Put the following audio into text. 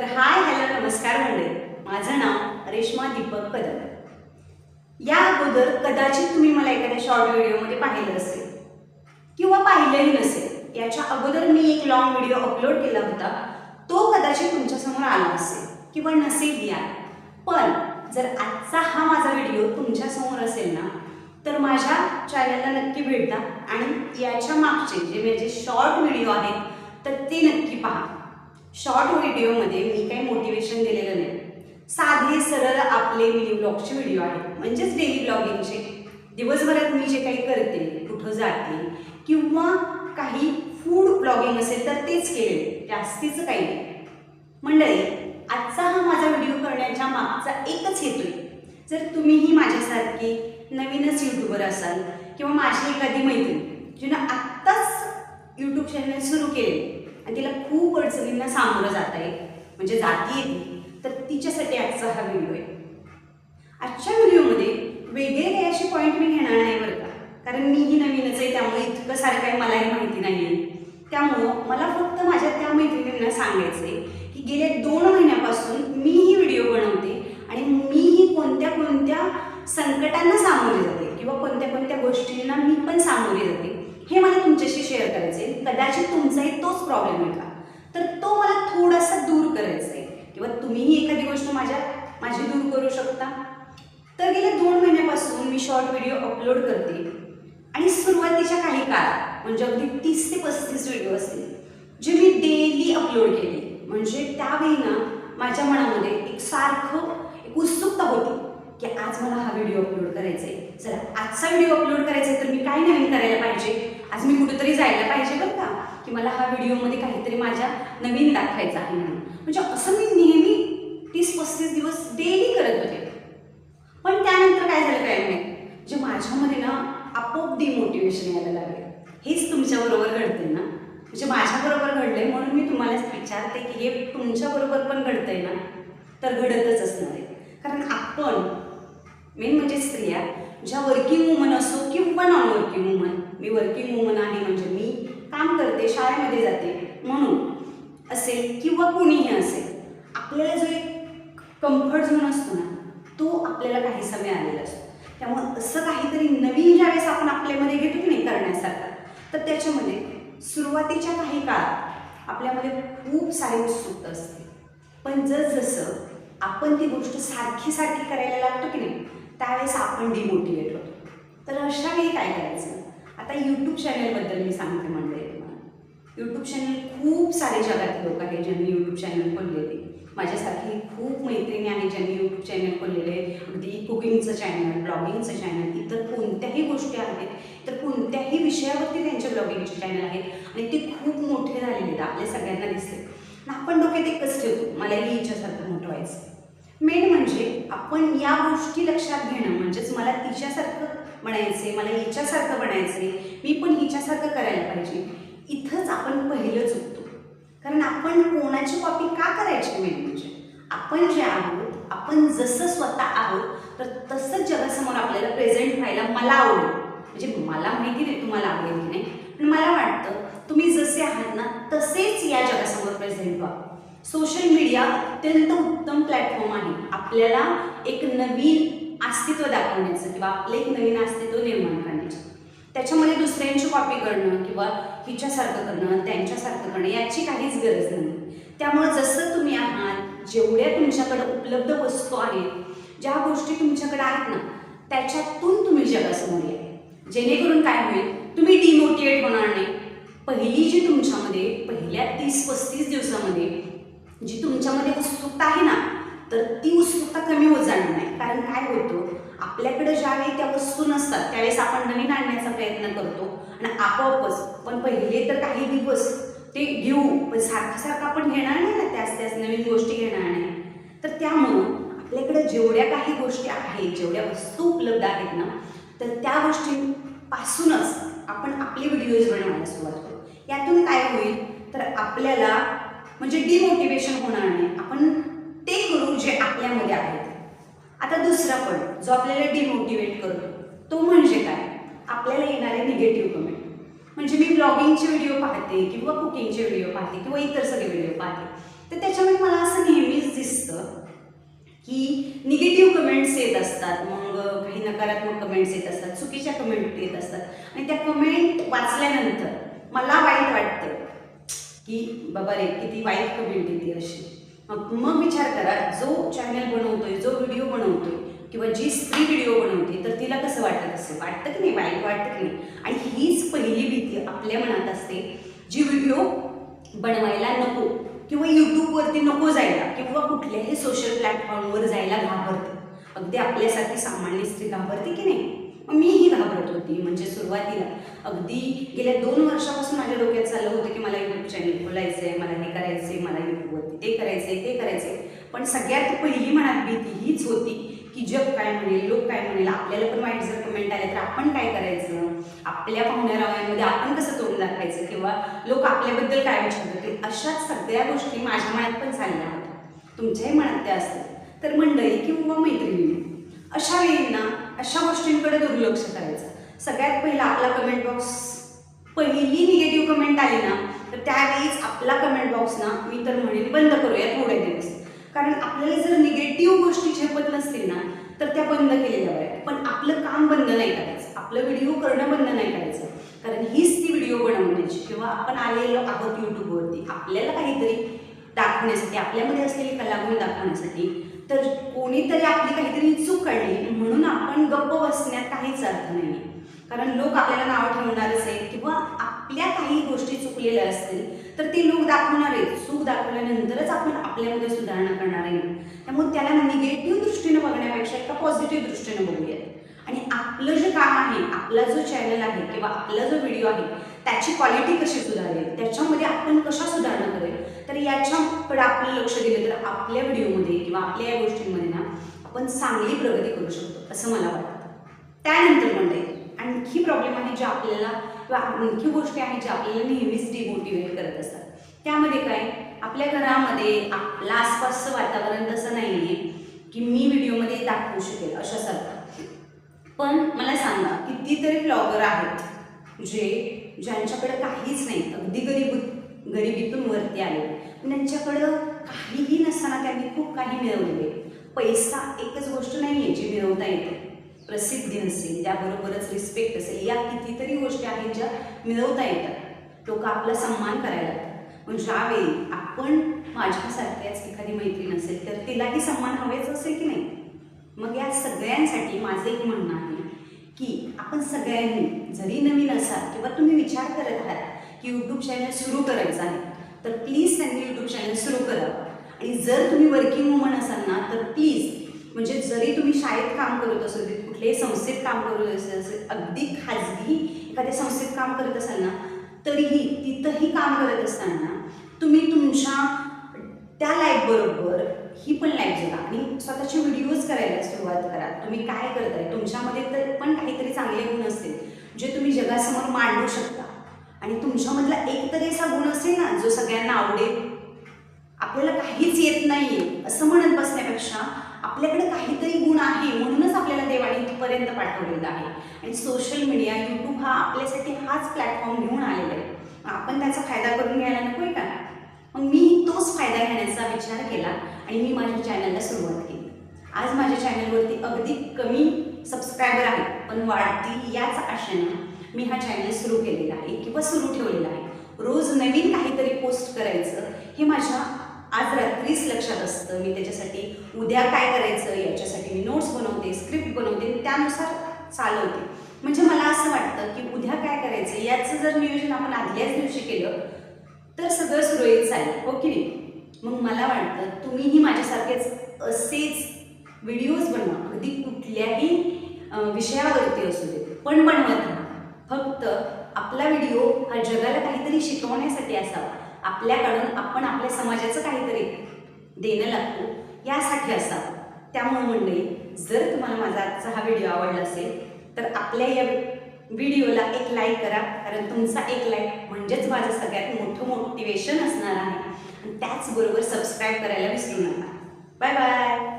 तर hi hello नमस्कार मंडळी. माझं नाव रेश्मा दीपक कदम या अगोदर कदाचित तुम्ही मला एखाद्या शॉर्ट व्हिडिओमध्ये पाहिलं असेल किंवा पाहिलंही नसेल. याच्या अगोदर मी एक लॉंग व्हिडिओ अपलोड केला होता. तो कदाचित तुमच्यासमोर आला असेल किंवा नसेल या. पण जर आजचा हा माझा व्हिडिओ तुमच्यासमोर असेल ना तर माझ्या चॅनलला नक्की भेटा आणि याच्या मागचे जे माझे शॉर्ट व्हिडिओ आहेत तर ते नक्की पहा. शॉर्ट व्हिडिओमध्ये मी काही मोटिवेशन दिलेलं नाही. साधे सरळ आपले मिनी ब्लॉगचे व्हिडिओ आहेत. म्हणजेच डेली ब्लॉगिंगचे दिवसभरात मी जे काही करते कुठं जाते किंवा काही फूड ब्लॉगिंग असेल तर तेच केले. जास्तीचं काही नाही. मंडळी आजचा हा माझा व्हिडिओ करण्याच्या मागचा एकच हेतू आहे. जर तुम्हीही माझ्यासारखी नवीनच यूट्यूबर असाल किंवा माझी एखादी मैत्रीण जिनं आत्ताच यूट्यूब चॅनल सुरू केले आणि तिला खूप अडचणींना सामोरं जाता येईल. म्हणजे जाती येते तर तिच्यासाठी आजचा हा व्हिडिओ आहे. आजच्या व्हिडिओमध्ये वेगळे काही असे पॉईंट मी घेणार नाही बरं का. कारण मीही नवीनच आहे त्यामुळे इतकं सारं काही मलाही माहिती नाही आहे त्यामुळं मला फक्त माझ्या त्या मैत्रिणींना सांगायचं आहे की गेल्या दोन महिन्यापासून मीही व्हिडिओ बनवते आणि मीही कोणत्या कोणत्या संकटांना सामोरे जाते किंवा कोणत्या कोणत्या गोष्टींना मी पण सामोरे जाते. हे मला तुमच्याशी शेअर करायचं आहे कदाचित तुमचाही तोच प्रॉब्लेम आहे का तर तो मला थोडासा दूर करायचा आहे किंवा तुम्हीही एखादी गोष्ट माझ्या माझी दूर करू शकता. तर गेल्या दोन महिन्यापासून मी शॉर्ट व्हिडिओ अपलोड करते. आणि सुरुवातीच्या काही काळात म्हणजे अगदी तीस ते पस्तीस व्हिडिओ असतील जे मी डेली अपलोड केले. म्हणजे त्यावेळी ना माझ्या मनामध्ये एक सारखं एक उत्सुकता होती की आज मला हा व्हिडिओ अपलोड करायचा आहे चला आजचा व्हिडिओ अपलोड करायचा आहे तर मी काय नवीन करायला पाहिजे. आज मी कुठेतरी जायला पाहिजे बरं का? की मला हा व्हिडिओमध्ये काहीतरी माझ्या नवीन दाखवायचा आहे म्हणून. म्हणजे असं मी नेहमी तीस पस्तीस दिवस डेली करत होते. पण त्यानंतर काय झालं काय नाही जे माझ्यामध्ये ना आपोआप डिमोटिवेशन यायला लागले. हेच तुमच्याबरोबर घडते ना? म्हणजे माझ्याबरोबर घडलंय म्हणून मी तुम्हाला विचारते की हे तुमच्याबरोबर पण घडतंय ना? तर घडतच असणार आहे. कारण आपण मेन म्हणजे स्त्रिया ज्या वर्किंग वुमन असो किंवा नॉन वर्किंग वुमन मी वर्किंग वुमन आहे म्हणजे मी काम करते शाळेमध्ये जाते. म्हणून असेल किंवा कुणीही असेल आपल्याला जो एक कम्फर्ट झोन असतो ना तो आपल्याला काहीसा मिळालेला असतो. त्यामुळं असं काहीतरी नवीन ज्यावेळेस आपण आपल्यामध्ये घेतो की नाही करण्यासारखा तर त्याच्यामध्ये सुरुवातीच्या काही काळात आपल्यामध्ये खूप सारी उत्सुकता असते. पण जसजसं आपण ती गोष्ट सारखी सारखी करायला लागतो की नाही त्यावेळेस आपण डिमोटिवेट होतो. तर अशा वेळी काय करायचं? आता यूट्यूब चॅनलबद्दल मी सांगते म्हणते तुम्हाला. यूट्यूब चॅनल खूप सारे जगात लोक आहेत ज्यांनी यूट्यूब चॅनल खोललेले. माझ्यासारखी खूप मैत्रिणी आहेत ज्यांनी यूट्यूब चॅनल खोललेले. अगदी कुकिंगचं चॅनल ब्लॉगिंगचं चॅनल इतर कोणत्याही गोष्टी आहेत तर कोणत्याही विषयावरती त्यांचे ब्लॉगिंगचे चॅनल आहेत. आणि ते खूप मोठे झालेले आहेत. आपल्या सगळ्यांना दिसते आणि आपण डोक्यात एकच ठेवतो? मलाही याच्यासारखं मोठं व्हायचं. मेन म्हणजे आपण या गोष्टी लक्षात घेणं. म्हणजेच मला तिच्यासारखं म्हणायचे मला हिच्यासारखं म्हणायचे मी पण हिच्यासारखं करायला पाहिजे. इथंच आपण पहिलं चुकतो. कारण आपण कोणाची कॉपी का करायची मेन म्हणजे? आपण जे आहोत आपण जसं स्वतः आहोत तर तसंच जगासमोर आपल्याला प्रेझेंट व्हायला मला आवडेल. म्हणजे मला माहिती नाही तुम्हाला आवडेल की नाही. पण मला वाटतं तुम्ही जसे आहात ना तसेच या जगासमोर प्रेझेंट व्हा. सोशल मीडिया अत्यंत उत्तम प्लॅटफॉर्म आहे. आपल्याला एक नवीन अस्तित्व दाखवण्याचं किंवा आपलं एक नवीन अस्तित्व निर्माण करण्याचं. त्याच्यामध्ये दुसऱ्यांची कॉपी करणं किंवा हिच्यासारखं करणं त्यांच्यासारखं करणं याची काहीच गरज नाही. त्यामुळे जसं तुम्ही आहात जेवढ्या तुमच्याकडे उपलब्ध वस्तू आहेत ज्या गोष्टी तुमच्याकडे आहेत ना त्याच्यातून तुम्ही जगासमोर या. जेणेकरून काय होईल तुम्ही डिमोटिवेट होणार नाही. पहिली जी तुमच्यामध्ये पहिल्या तीस पस्तीस दिवसामध्ये जी तुमच्यामध्ये उत्सुकता आहे ना तर ती उत्सुकता कमी होत जाणार नाही. कारण काय होतं आपल्याकडे ज्यावेळी त्या वस्तू नसतात त्यावेळेस आपण नवीन आणण्याचा प्रयत्न करतो. आणि आपोआपच पण पहिले तर काही दिवस ते घेऊ पण सारखं सारखं आपण घेणार नाही ना त्याच त्याच नवीन गोष्टी घेणार नाही. तर त्यामुळं आपल्याकडे जेवढ्या काही गोष्टी आहेत जेवढ्या वस्तू उपलब्ध आहेत ना तर त्या गोष्टींपासूनच आपण आपले व्हिडिओज बनवायला सुरुवात करू. यातून काय होईल तर आपल्याला म्हणजे डिमोटिवेशन होणार नाही. आपण ते करू जे आपल्यामध्ये आहे. आता दुसरा पण जो आपल्याला डिमोटिवेट करतो तो म्हणजे काय? आपल्याला येणारे निगेटिव्ह कमेंट म्हणजे मी ब्लॉगिंगचे व्हिडिओ पाहते किंवा कुकिंगचे व्हिडिओ पाहते किंवा इतर सगळे व्हिडिओ पाहते. तर त्याच्यामुळे मला असं नेहमीच दिसतं की निगेटिव्ह कमेंट्स येत असतात. मग काही नकारात्मक कमेंट्स येत असतात चुकीच्या कमेंट येत असतात. आणि त्या कमेंट वाचल्यानंतर मला वाईट वाटतं. की बाबा रे किती वाईट कमेंट येते अशी. मग मग विचार करा जो चॅनल बनवतोय जो व्हिडिओ बनवतोय किंवा जी स्त्री व्हिडिओ बनवते तर तिला कसं वाटत असेल? वाटतं की नाही? वाईट वाटतं की नाही? आणि हीच पहिली भीती आपल्या मनात असते जी व्हिडिओ बनवायला नको किंवा यूट्यूबवरती नको जायला किंवा कुठल्याही सोशल प्लॅटफॉर्मवर जायला घाबरते. अगदी आपल्यासारखी सामान्य स्त्री घाबरते की नाही? मीही घाबरत होती म्हणजे सुरुवातीला. अगदी गेल्या दोन वर्षापासून माझ्या डोक्यात चाललं होतं की मला यूट्यूब चॅनल खोलायचं आहे मला हे करायचं आहे मला यूट्यूबवरती ते करायचं आहे ते करायचं आहे पण सगळ्यात पहिली मनात भीती हीच होती की जग काय म्हणेल लोक काय म्हणेल आपल्याला पण वाईट जर कमेंट आले तर आपण काय करायचं? आपल्या पाहुण्यारावांमध्ये आपण कसं तोंड दाखवायचं? किंवा लोक आपल्याबद्दल काय विचार करतील अशा सगळ्या गोष्टी माझ्या मनात पण चालल्या होत्या. तुमच्याही मनात त्या असतील. तर मंडळी किंवा मैत्रिणी अशा वेळी ना अशा गोष्टींकडे दुर्लक्ष करायचं. सगळ्यात पहिला आपला कमेंट बॉक्स पहिली निगेटिव्ह कमेंट आली ना तर त्यावेळीच आपला कमेंट बॉक्स ना मी तर म्हणेन बंद करूया थोडे दिवस. कारण आपल्याला जर निगेटिव्ह गोष्टी झेपत नसतील ना तर त्या बंद केलेल्या बऱ्या पण आपलं काम बंद नाही करायचं. आपलं व्हिडिओ करणं बंद नाही करायचं. कारण हीच ती व्हिडिओ बनवण्याची. किंवा आपण आलेलो आहोत यूट्यूबवरती आपल्याला काहीतरी दाखवण्यासाठी आपल्यामध्ये असलेली कलागुण दाखवण्यासाठी तर कोणीतरी आपली काहीतरी चूक काढली. म्हणून आपण गप्प बसण्यात काहीच अर्थ नाही कारण लोक आपल्याला नाव ठेवणारच आहेत किंवा आपल्या काही गोष्टी चुकलेल्या असतील तर ते लोक दाखवणार आहेत. चूक दाखवल्यानंतरच आपण आपल्यामध्ये सुधारणा करणार आहे. त्यामुळे त्याला निगेटिव्ह दृष्टीने बघण्यापेक्षा एका पॉझिटिव्ह दृष्टीने बघूयात. आणि आपलं जे काम आहे आपला जो चॅनल आहे किंवा आपला जो व्हिडिओ आहे त्याची क्वालिटी कशी सुधारेल? त्याच्यामध्ये आपण कशा सुधारणा करेल? तर याच्याकडे आपण लक्ष दिलं तर आपल्या व्हिडिओमध्ये किंवा आपल्या या गोष्टींमध्ये ना आपण चांगली प्रगती करू शकतो असं मला वाटतं. त्यानंतर म्हणजे आणखी प्रॉब्लेम आहे जे आपल्याला किंवा आणखी गोष्टी आहेत ज्या आपल्याला नेहमीच डिमोटिवेट करत असतात. त्यामध्ये काय? आपल्या घरामध्ये आपलं आसपासचं वातावरण तसं नाही आहे की मी व्हिडिओमध्ये दाखवू शकेल अशासारखं. पण मला सांगा कितीतरी ब्लॉगर आहेत जे ज्यांच्याकडं काहीच नाही अगदी गरीब गरिबीतून वरती आले. त्यांच्याकडं काहीही नसताना त्यांनी खूप काही मिळवलेले. पैसा एकच गोष्ट नाही आहे जी मिळवता येते. प्रसिद्धी असेल त्याबरोबरच रिस्पेक्ट असेल या कितीतरी गोष्टी आहेत ज्या मिळवता येतात. लोक आपला सन्मान करायला लागतात. पण ज्यावेळी आपण माझ्यासारख्याच एखादी मैत्रीण असेल तर तिलाही सन्मान हवेच असेल की नाही? मग या सगळ्यांसाठी माझं एक म्हणणं आहे. की आपण सगळ्यांनी जरी नवीन असाल किंवा तुम्ही विचार करत आहात की यूट्यूब चॅनल सुरू करायचं आहे तर प्लीज त्यांनी यूट्यूब चॅनल सुरू करावं आणि जर तुम्ही वर्किंग वुमन असाल ना तर प्लीज म्हणजे जरी तुम्ही शाळेत काम करत असाल कुठल्याही संस्थेत काम करत असेल अगदी खाजगी एखाद्या संस्थेत काम करत असाल ना तरीही तिथंही काम करत असताना तुम्ही तुमच्या त्या लाईफबरोबर ही पण लाईफ जगा. आणि स्वतःचे व्हिडिओज करायला सुरुवात करा. तुम्ही काय करताय? तुमच्यामध्ये तर पण काहीतरी चांगले गुण असतील जे तुम्ही जगासमोर मांडू शकता. आणि तुमच्यामधला एक तरी असा गुण असेल ना जो सगळ्यांना आवडेल. आपल्याला काहीच येत नाहीये असं म्हणत बसण्यापेक्षा आपल्याकडे काहीतरी गुण आहे म्हणूनच आपल्याला देवाने इथपर्यंत पाठवलेलं आहे. आणि सोशल मीडिया यूट्यूब हा आपल्यासाठी हाच प्लॅटफॉर्म घेऊन आलेला आहे. आपण त्याचा फायदा करून घ्यायला नकोय का? मी तोच फायदा घेण्याचा विचार केला आणि मी माझ्या चॅनलला सुरुवात केली. आज माझ्या चॅनलवरती अगदी कमी सबस्क्रायबर आहेत पण वाढतील याच आशेनं मी हा चॅनल सुरू केलेला आहे किंवा सुरू ठेवलेला आहे. रोज नवीन काहीतरी पोस्ट करायचं हे माझ्या आज रात्रीच लक्षात असतं. मी त्याच्यासाठी उद्या काय करायचं याच्यासाठी मी नोट्स बनवते स्क्रिप्ट बनवते त्यानुसार चालवते. म्हणजे मला असं वाटतं की उद्या काय करायचं याचं जर नियोजन आपण आदल्याच दिवशी केलं तर सगळं सुरळीत चालेल हो की नाही? मग मला वाटतं तुम्हीही माझ्यासारखेच असेच व्हिडिओज बनवा. अगदी कुठल्याही विषयावरती असू दे. पण बनवत फक्त आपला व्हिडिओ हा जगाला काहीतरी शिकवण्यासाठी असावा. आपल्याकडून आपण आपल्या समाजाचं काहीतरी देणं लागतो यासाठी असावं. त्यामुळे मंडळी जर तुम्हाला माझा आजचा हा व्हिडिओ आवडला असेल तर आपल्या या व्हिडिओला एक लाईक करा कारण तुमचा एक लाईक म्हणजेच माझं सगळ्यात मोठं मोटिवेशन असणार आहे. आणि त्याचबरोबर सबस्क्राईब करायला विसरू नका. Bye bye